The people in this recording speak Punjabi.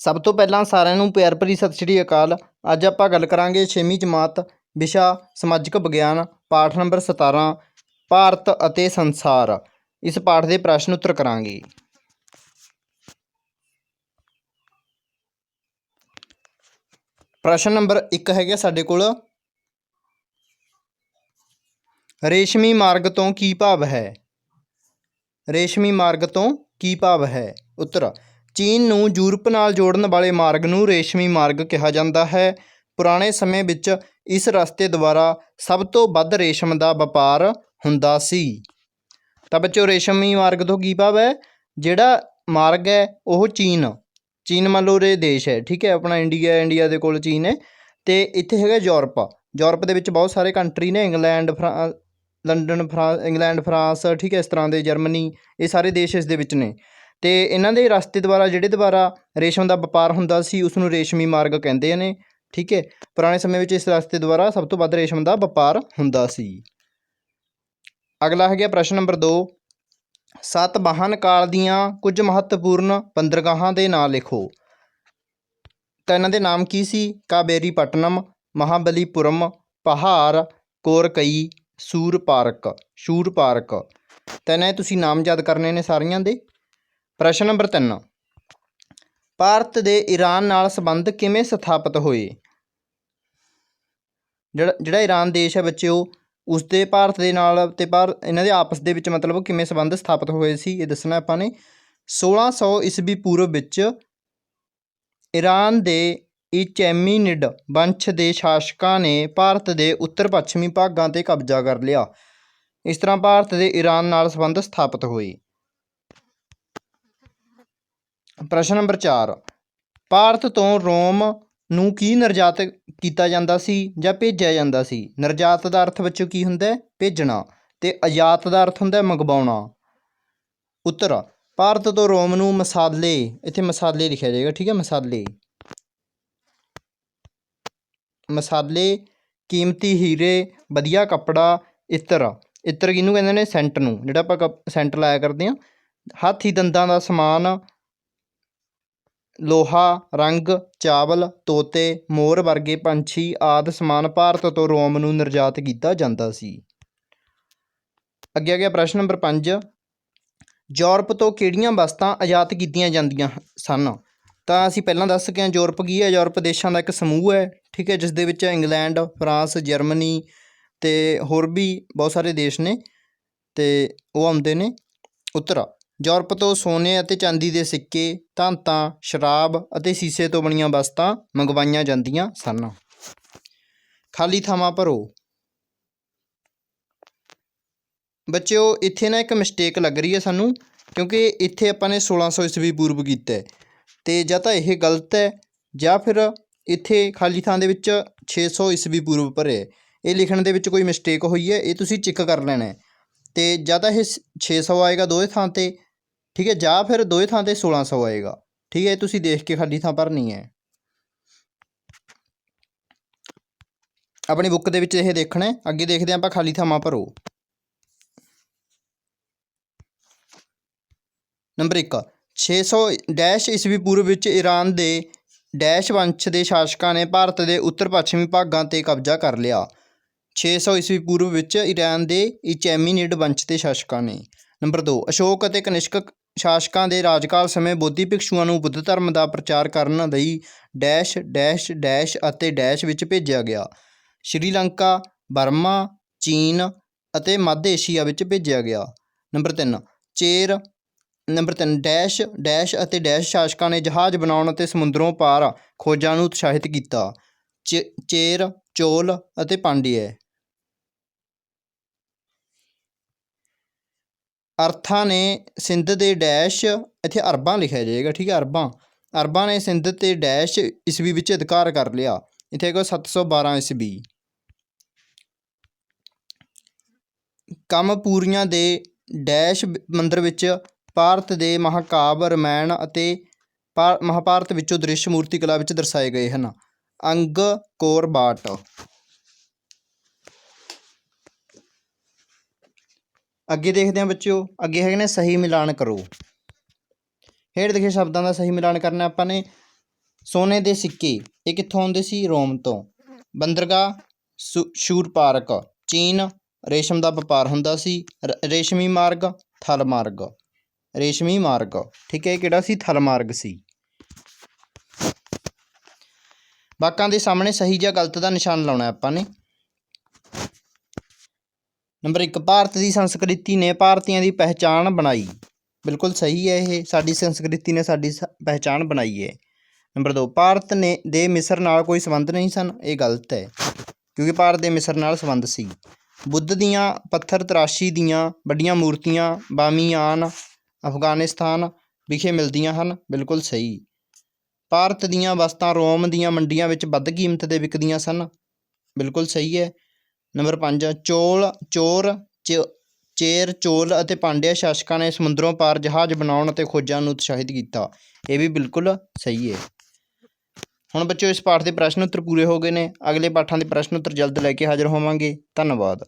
ਸਭ ਤੋਂ ਪਹਿਲਾਂ ਸਾਰਿਆਂ ਨੂੰ ਪਿਆਰ ਭਰੀ ਸਤਿ ਸ਼੍ਰੀ ਅਕਾਲ। ਅੱਜ ਆਪਾਂ ਗੱਲ ਕਰਾਂਗੇ 6ਵੀਂ ਜਮਾਤ ਵਿਸ਼ਾ ਸਮਾਜਿਕ ਵਿਗਿਆਨ, ਪਾਠ ਨੰਬਰ 17 ਭਾਰਤ ਅਤੇ ਸੰਸਾਰ। ਇਸ ਪਾਠ ਦੇ ਪ੍ਰਸ਼ਨ ਉੱਤਰ ਕਰਾਂਗੇ। ਪ੍ਰਸ਼ਨ ਨੰਬਰ 1 ਹੈਗਾ ਸਾਡੇ ਕੋਲ। ਰੇਸ਼ਮੀ ਮਾਰਗ ਤੋਂ ਕੀ ਭਾਵ ਹੈ? ਰੇਸ਼ਮੀ ਮਾਰਗ ਤੋਂ ਕੀ ਭਾਵ ਹੈ? ਉੱਤਰ। ਚੀਨ ਨੂੰ ਯੂਰਪ ਨਾਲ ਜੋੜਨ ਵਾਲੇ ਮਾਰਗ ਨੂੰ ਰੇਸ਼ਮੀ ਮਾਰਗ ਕਿਹਾ ਜਾਂਦਾ ਹੈ। ਪੁਰਾਣੇ ਸਮੇਂ ਵਿੱਚ ਇਸ ਰਸਤੇ ਦੁਆਰਾ ਸਭ ਤੋਂ ਵੱਧ ਰੇਸ਼ਮ ਦਾ ਵਪਾਰ ਹੁੰਦਾ ਸੀ। ਤਾਂ ਬੱਚੋ ਰੇਸ਼ਮੀ ਮਾਰਗ ਤੋਂ ਕੀ ਭਾਵ ਹੈ? ਜਿਹੜਾ ਮਾਰਗ ਹੈ, ਉਹ ਚੀਨ। ਚੀਨ ਮੰਨ ਲਓ ਰੇ ਦੇਸ਼ ਹੈ, ਠੀਕ ਹੈ? ਆਪਣਾ ਇੰਡੀਆ ਇੰਡੀਆ ਦੇ ਕੋਲ ਚੀਨ ਹੈ। ਤੇ ਇੱਥੇ ਹੈਗਾ ਯੂਰਪ। ਯੂਰਪ ਦੇ ਵਿੱਚ ਬਹੁਤ ਸਾਰੇ ਕੰਟਰੀ ਨੇ, ਇੰਗਲੈਂਡ, ਫਰਾਂ, ਲੰਡਨ ਫਰਾਂਸ ਇੰਗਲੈਂਡ, ਫਰਾਂਸ, ਠੀਕ ਹੈ? ਇਸ ਤਰ੍ਹਾਂ ਦੇ, ਜਰਮਨੀ, ਇਹ ਸਾਰੇ ਦੇਸ਼ ਇਸ ਦੇ ਵਿੱਚ ਨੇ। ਅਤੇ ਇਹਨਾਂ ਦੇ ਰਸਤੇ ਦੁਆਰਾ, ਜਿਹੜੇ ਦੁਆਰਾ ਰੇਸ਼ਮ ਦਾ ਵਪਾਰ ਹੁੰਦਾ ਸੀ ਉਸ ਨੂੰ ਰੇਸ਼ਮੀ ਮਾਰਗ ਕਹਿੰਦੇ ਨੇ, ਠੀਕ ਹੈ? ਪੁਰਾਣੇ ਸਮੇਂ ਵਿੱਚ ਇਸ ਰਸਤੇ ਦੁਆਰਾ ਸਭ ਤੋਂ ਵੱਧ ਰੇਸ਼ਮ ਦਾ ਵਪਾਰ ਹੁੰਦਾ ਸੀ। ਅਗਲਾ ਹੈਗਾ ਪ੍ਰਸ਼ਨ ਨੰਬਰ 2 ਸਤਵਾਹਨ ਕਾਲ ਦੀਆਂ ਕੁਝ ਮਹੱਤਵਪੂਰਨ ਬੰਦਰਗਾਹਾਂ ਦੇ ਨਾਂ ਲਿਖੋ। ਤਾਂ ਇਹਨਾਂ ਦੇ ਨਾਮ ਕੀ ਸੀ? ਕਾਬੇਰੀ ਪਟਨਮ ਮਹਾਬਲੀਪੁਰਮ, ਪਹਾੜ, ਕੋਰਕਈ, ਸੂਰ ਪਾਰਕ, ਸ਼ੂਰ ਪਾਰਕ। ਤਾਂ ਇਹਨਾਂ ਤੁਸੀਂ ਨਾਮ ਯਾਦ ਕਰਨੇ ਨੇ ਸਾਰੀਆਂ ਦੇ? ਪ੍ਰਸ਼ਨ ਨੰਬਰ 3 ਭਾਰਤ ਦੇ ਈਰਾਨ ਨਾਲ ਸੰਬੰਧ ਕਿਵੇਂ ਸਥਾਪਿਤ ਹੋਏ? ਜਿਹੜਾ ਜਿਹੜਾ ਈਰਾਨ ਦੇਸ਼ ਹੈ ਬੱਚਿਓ ਉਸ ਦੇ ਭਾਰਤ ਦੇ ਨਾਲ ਤੇ ਭਾਰ, ਇਹਨਾਂ ਦੇ ਆਪਸ ਦੇ ਵਿੱਚ ਮਤਲਬ ਕਿਵੇਂ ਸੰਬੰਧ ਸਥਾਪਿਤ ਹੋਏ ਸੀ, ਇਹ ਦੱਸਣਾ ਆਪਾਂ ਨੇ। 1600 ਈਸਵੀ ਪੂਰਬ ਵਿੱਚ ਈਰਾਨ ਦੇ ਇਚੈਮੀਨਿਡ ਵੰਸ਼ ਦੇ ਸ਼ਾਸਕਾਂ ਨੇ ਭਾਰਤ ਦੇ ਉੱਤਰ ਪੱਛਮੀ ਭਾਗਾਂ ਤੇ ਕਬਜ਼ਾ ਕਰ ਲਿਆ। ਇਸ ਤਰ੍ਹਾਂ ਭਾਰਤ ਦੇ ਈਰਾਨ ਨਾਲ ਸੰਬੰਧ ਸਥਾਪਿਤ ਹੋਏ। ਪ੍ਰਸ਼ਨ ਨੰਬਰ 4 ਭਾਰਤ ਤੋਂ ਰੋਮ ਨੂੰ ਕੀ ਨਿਰਜਾਤ ਕੀਤਾ ਜਾਂਦਾ ਸੀ ਜਾਂ ਭੇਜਿਆ ਜਾਂਦਾ ਸੀ? ਨਿਰਜਾਤ ਦਾ ਅਰਥ ਵਿੱਚੋਂ ਕੀ ਹੁੰਦਾ ਭੇਜਣਾ। ਤੇ ਆਯਾਤ ਦਾ ਅਰਥ ਹੁੰਦਾ ਮੰਗਵਾਉਣਾ। ਉੱਤਰ। ਭਾਰਤ ਤੋਂ ਰੋਮ ਨੂੰ ਮਸਾਲੇ, ਇੱਥੇ ਮਸਾਲੇ ਲਿਖਿਆ ਜਾਏਗਾ, ਠੀਕ ਹੈ? ਮਸਾਲੇ। ਮਸਾਲੇ, ਕੀਮਤੀ ਹੀਰੇ, ਵਧੀਆ ਕੱਪੜਾ, ਇਤਰ। ਇਤਰ ਕਿਹਨੂੰ ਕਹਿੰਦੇ ਨੇ? ਸੈਂਟ ਨੂੰ, ਜਿਹੜਾ ਆਪਾਂ ਕੱਪ- ਸੈਂਟ ਲਾਇਆ ਕਰਦੇ ਹਾਂ। ਹਾਥੀ ਦੰਦਾਂ ਦਾ ਸਮਾਨ ਲੋਹਾ, ਰੰਗ, ਚਾਵਲ, ਤੋਤੇ, ਮੋਰ ਵਰਗੇ ਪੰਛੀ ਆਦਿ ਸਮਾਨ ਭਾਰਤ ਤੋਂ ਰੋਮ ਨੂੰ ਨਿਰਯਾਤ ਕੀਤਾ ਜਾਂਦਾ ਸੀ। ਅੱਗੇ ਆ ਗਿਆ ਪ੍ਰਸ਼ਨ ਨੰਬਰ 5 ਯੂਰਪ ਤੋਂ ਕਿਹੜੀਆਂ ਵਸਤਾਂ ਆਯਾਤ ਕੀਤੀਆਂ ਜਾਂਦੀਆਂ ਸਨ? ਤਾਂ ਅਸੀਂ ਪਹਿਲਾਂ ਦੱਸ ਸਕੇ ਹਾਂ ਯੂਰਪ ਕੀ ਹੈ? ਯੂਰਪ ਦੇਸ਼ਾਂ ਦਾ ਇੱਕ ਸਮੂਹ ਹੈ, ਠੀਕ ਹੈ ਜਿਸ ਦੇ ਵਿੱਚ ਇੰਗਲੈਂਡ, ਫਰਾਂਸ, ਜਰਮਨੀ ਤੇ ਹੋਰ ਵੀ ਬਹੁਤ ਸਾਰੇ ਦੇਸ਼ ਨੇ ਤੇ ਉਹ ਆਉਂਦੇ ਨੇ ਉੱਤਰਾ। ਯੂਰਪ ਤੋਂ ਸੋਨੇ ਅਤੇ ਚਾਂਦੀ ਦੇ ਸਿੱਕੇ, ਧਾਤਾਂ, ਸ਼ਰਾਬ ਅਤੇ ਸੀਸੇ ਤੋਂ ਬਣੀਆਂ ਵਸਤਾਂ ਮੰਗਵਾਈਆਂ ਜਾਂਦੀਆਂ ਸਨ। ਖਾਲੀ ਥਾਵਾਂ ਭਰੋ। ਬੱਚਿਓ, ਇੱਥੇ ਨਾ ਇੱਕ ਮਿਸਟੇਕ ਲੱਗ ਰਹੀ ਹੈ ਸਾਨੂੰ, ਕਿਉਂਕਿ ਇੱਥੇ ਆਪਾਂ ਨੇ 1600 ਈਸਵੀ ਪੂਰਬ ਕੀਤਾ ਹੈ। ਤੇ ਜਾਂ ਤਾਂ ਇਹ ਗਲਤ ਹੈ, ਜਾਂ ਫਿਰ ਇੱਥੇ ਖਾਲੀ ਥਾਂ ਦੇ ਵਿੱਚ 600 ਈਸਵੀ ਪੂਰਬ ਭਰੇ ਹੈ। ਇਹ ਲਿਖਣ ਦੇ ਵਿੱਚ ਕੋਈ ਮਿਸਟੇਕ ਹੋਈ ਹੈ, ਇਹ ਤੁਸੀਂ ਚੈੱਕ ਕਰ ਲੈਣਾ ਹੈ। ਤੇ ਜਾਂ ਤਾਂ ਇਹ 600 ਆਏਗਾ ਦੋਵੇਂ ਥਾਂ ਤੇ ਠੀਕ ਹੈ, ਜਾਂ ਫਿਰ ਦੋਵੇਂ ਥਾਂ ਤੇ 1600 ਆਏਗਾ। ਠੀਕ ਹੈ ਤੁਸੀਂ ਦੇਖ ਕੇ ਖਾਲੀ ਥਾਂ ਭਰਨੀ ਹੈ। ਆਪਣੀ ਬੁੱਕ ਦੇ ਵਿੱਚ ਇਹ ਦੇਖਣਾ ਹੈ। ਅੱਗੇ ਦੇਖਦੇ ਹਾਂ ਆਪਾਂ ਖਾਲੀ ਥਾਵਾਂ ਭਰੋ। ਨੰਬਰ 1 600 ਡੈਸ਼ ਈਸਵੀ ਪੂਰਬ ਵਿੱਚ ਈਰਾਨ ਦੇ ਡੈਸ਼ ਵੰਸ਼ ਦੇ ਸ਼ਾਸਕਾਂ ਨੇ ਭਾਰਤ ਦੇ ਉੱਤਰ ਪੱਛਮੀ ਭਾਗਾਂ ਤੇ ਕਬਜ਼ਾ ਕਰ ਲਿਆ। 600 ਈਸਵੀ ਪੂਰਬ ਵਿੱਚ ਈਰਾਨ ਦੇ ਇਚੈਮੀਨਿਡ ਵੰਸ਼ ਦੇ ਸ਼ਾਸਕਾਂ ਨੇ। ਨੰਬਰ 2 ਅਸ਼ੋਕ ਅਤੇ ਕਨਿਸ਼ਕ ਸ਼ਾਸਕਾਂ ਦੇ ਰਾਜਕਾਲ ਸਮੇਂ ਬੋਧੀ ਭਿਕਸ਼ੂਆਂ ਨੂੰ ਬੁੱਧ ਧਰਮ ਦਾ ਪ੍ਰਚਾਰ ਕਰਨ ਲਈ ਡੈਸ਼ ਡੈਸ਼ ਡੈਸ਼ ਅਤੇ ਡੈਸ਼ ਵਿੱਚ ਭੇਜਿਆ ਗਿਆ। ਸ਼੍ਰੀਲੰਕਾ, ਬਰਮਾ, ਚੀਨ ਅਤੇ ਮੱਧ ਏਸ਼ੀਆ ਵਿੱਚ ਭੇਜਿਆ ਗਿਆ। Number 3 Chera. Number 3 dash dash ਅਤੇ ਡੈਸ਼ ਸ਼ਾਸਕਾਂ ਨੇ ਜਹਾਜ਼ ਬਣਾਉਣ ਅਤੇ ਸਮੁੰਦਰੋਂ ਪਾਰ ਖੋਜਾਂ ਨੂੰ ਉਤਸ਼ਾਹਿਤ ਕੀਤਾ। ਚੇਰ, ਚੋਲ ਅਤੇ ਪਾਂਡਿਆ ਅਰਥਾਂ ਨੇ ਸਿੰਧ ਦੇ ਡੈਸ਼, ਇੱਥੇ ਅਰਬਾਂ ਲਿਖਿਆ ਜਾਏਗਾ, ਠੀਕ ਹੈ, ਅਰਬਾਂ। ਅਰਬਾਂ ਨੇ ਸਿੰਧ ਤੇ ਡੈਸ਼ ਈਸਵੀ ਵਿੱਚ ਅਧਿਕਾਰ ਕਰ ਲਿਆ। ਇੱਥੇ ਹੈਗਾ 712 ਈਸਵੀ। ਕਾਮਪੂਰੀਆਂ ਦੇ ਡੈਸ਼ ਮੰਦਰ ਵਿੱਚ ਭਾਰਤ ਦੇ ਮਹਾਕਾਵ, ਰਮਾਇਣ ਅਤੇ ਭਾ- ਮਹਾਭਾਰਤ ਵਿੱਚੋਂ ਦ੍ਰਿਸ਼ ਮੂਰਤੀ ਕਲਾ ਵਿੱਚ ਦਰਸਾਏ ਗਏ ਹਨ। ਅੰਗ ਕੋਰ ਅੱਗੇ ਦੇਖਦੇ ਹਾਂ ਬੱਚਿਓ, ਅੱਗੇ ਹੈਗੇ ਨੇ ਸਹੀ ਮਿਲਾਨ ਕਰੋ। ਹੇਠ ਲਿਖੇ ਸ਼ਬਦਾਂ ਦਾ ਸਹੀ ਮਿਲਾਨ ਕਰਨਾ ਆਪਾਂ ਨੇ। ਸੋਨੇ ਦੇ ਸਿੱਕੇ, ਇਹ ਕਿੱਥੋਂ ਆਉਂਦੇ ਸੀ? ਰੋਮ ਤੋਂ। ਬੰਦਰਗਾਹ, ਸੁ- ਸ਼ੂਰ ਪਾਰਕ, ਚੀਨ, ਰੇਸ਼ਮ ਦਾ ਵਪਾਰ ਹੁੰਦਾ ਸੀ। ਰੇਸ਼ਮੀ ਮਾਰਗ, ਥਲ ਮਾਰਗ। ਰੇਸ਼ਮੀ ਮਾਰਗ, ਠੀਕ ਹੈ, ਇਹ ਕਿਹੜਾ ਸੀ? ਥਲ ਮਾਰਗ ਸੀ। ਵਾਕਾਂ ਦੇ ਸਾਹਮਣੇ ਸਹੀ ਜਾਂ ਗਲਤ ਦਾ ਨਿਸ਼ਾਨ ਲਾਉਣਾ ਆਪਾਂ ਨੇ। ਨੰਬਰ 1 ਭਾਰਤ ਦੀ ਸੰਸਕ੍ਰਿਤੀ ਨੇ ਭਾਰਤੀਆਂ ਦੀ ਪਹਿਚਾਣ ਬਣਾਈ। ਬਿਲਕੁਲ ਸਹੀ ਹੈ ਇਹ, ਸਾਡੀ ਸੰਸਕ੍ਰਿਤੀ ਨੇ ਸਾਡੀ ਸ- ਪਹਿਚਾਣ ਬਣਾਈ ਹੈ। ਨੰਬਰ 2 ਭਾਰਤ ਨੇ, ਦੇ ਮਿਸਰ ਨਾਲ ਕੋਈ ਸੰਬੰਧ ਨਹੀਂ ਸਨ, ਇਹ ਗਲਤ ਹੈ, ਕਿਉਂਕਿ ਭਾਰਤ ਦੇ ਮਿਸਰ ਨਾਲ ਸੰਬੰਧ ਸੀ। ਬੁੱਧ ਦੀਆਂ ਪੱਥਰ ਤਰਾਸ਼ੀ ਦੀਆਂ ਵੱਡੀਆਂ ਮੂਰਤੀਆਂ, ਬਾਮੀਆਨ, ਅਫਗਾਨਿਸਤਾਨ ਵਿਖੇ ਮਿਲਦੀਆਂ ਹਨ, ਬਿਲਕੁਲ ਸਹੀ। ਭਾਰਤ ਦੀਆਂ ਵਸਤਾਂ ਰੋਮ ਦੀਆਂ ਮੰਡੀਆਂ ਵਿੱਚ ਵੱਧ ਕੀਮਤ ਤੇ ਵਿਕਦੀਆਂ ਸਨ, ਬਿਲਕੁਲ ਸਹੀ ਹੈ। ਨੰਬਰ 5 ਚੋਲ, ਚੋਰ, ਚ- ਚੇਰ, ਚੋਲ ਅਤੇ ਪਾਂਡਿਆ ਸ਼ਾਸਕਾਂ ਨੇ ਸਮੁੰਦਰੋਂ ਪਾਰ ਜਹਾਜ਼ ਬਣਾਉਣ ਅਤੇ ਖੋਜਾਂ ਨੂੰ ਉਤਸ਼ਾਹਿਤ ਕੀਤਾ। ਇਹ ਵੀ ਬਿਲਕੁਲ ਸਹੀ ਹੈ। ਹੁਣ ਬੱਚਿਓ, ਇਸ ਪਾਠ ਦੇ ਪ੍ਰਸ਼ਨ ਉੱਤਰ ਪੂਰੇ ਹੋ ਗਏ ਨੇ। ਅਗਲੇ ਪਾਠਾਂ ਦੇ ਪ੍ਰਸ਼ਨ ਉੱਤਰ ਜਲਦ ਲੈ ਕੇ ਹਾਜ਼ਰ ਹੋਵਾਂਗੇ। ਧੰਨਵਾਦ।